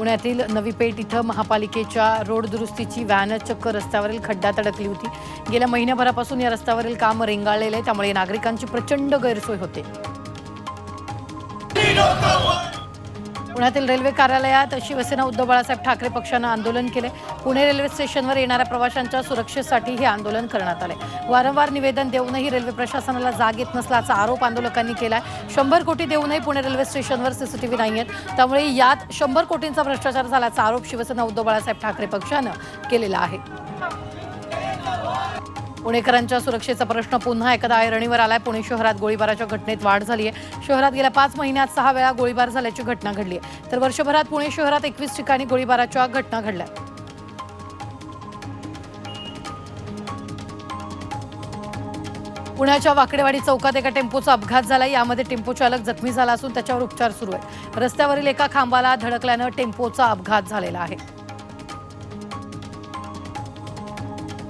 पुण्यातील नवी पेठ इथं महापालिकेच्या रोड दुरुस्तीची व्हॅन चक्क रस्त्यावरील खड्ड्यात अडकली होती. गेल्या महिन्याभरापासून या रस्त्यावरील काम रेंगाळलेलं आहे. त्यामुळे नागरिकांची प्रचंड गैरसोय होते. पुण्यातील रेल्वे कार्यालयात शिवसेना उद्धव बाळासाहेब ठाकरे पक्षानं आंदोलन केले. पुणे रेल्वे स्टेशनवर येणाऱ्या प्रवाशांच्या सुरक्षेसाठी हे आंदोलन करण्यात आले. वारंवार निवेदन देऊनही रेल्वे प्रशासनाला जाग येत नसल्याचा आरोप आंदोलकांनी केलाय. शंभर कोटी देऊनही पुणे रेल्वे स्टेशनवर सीसीटीव्ही नाही आहेत त्यामुळे यात शंभर कोटींचा भ्रष्टाचार झाल्याचा आरोप शिवसेना उद्धव बाळासाहेब ठाकरे पक्षानं केलेला आहे. पुणेकरांच्या सुरक्षेचा प्रश्न पुन्हा एकदा ऐरणीवर आलाय. पुणे शहरात गोळीबाराच्या घटनेत वाढ झाली आहे. शहरात गेल्या पाच महिन्यात सहा वेळा गोळीबार झाल्याची घटना घडली आहे. तर वर्षभरात पुणे शहरात एकवीस ठिकाणी गोळीबाराच्या घटना घडल्या पुण्याच्या वाकडेवाडी चौकात एका टेम्पोचा अपघात झाला. यामध्ये टेम्पो चालक जखमी झाला असून त्याच्यावर उपचार सुरू आहे रस्त्यावरील एका खांबाला धडकल्यानं टेम्पोचा अपघात झालेला आहे.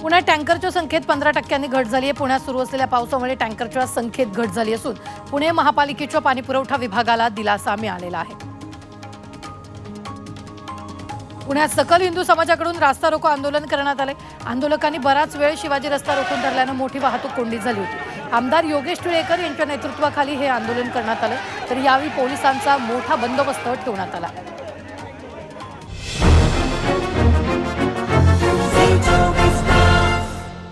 पुण्यात टँकरच्या संख्येत पंधरा टक्क्यांनी घट झाली आहे. पुण्यात सुरू असलेल्या पावसामुळे टँकरच्या संख्येत घट झाली असून पुणे महापालिकेच्या पाणीपुरवठा विभागाला दिलासा मिळालेला आहे. पुण्यात सकल हिंदू समाजाकडून रास्ता रोको आंदोलन करण्यात आले आंदोलकांनी बराच वेळ शिवाजी रस्ता रोखून धरल्यानं मोठी वाहतूक कोंडी झाली होती. आमदार योगेश टिळेकर यांच्या नेतृत्वाखाली हे आंदोलन करण्यात आलं तर यावेळी पोलिसांचा मोठा बंदोबस्त ठेवण्यात आला.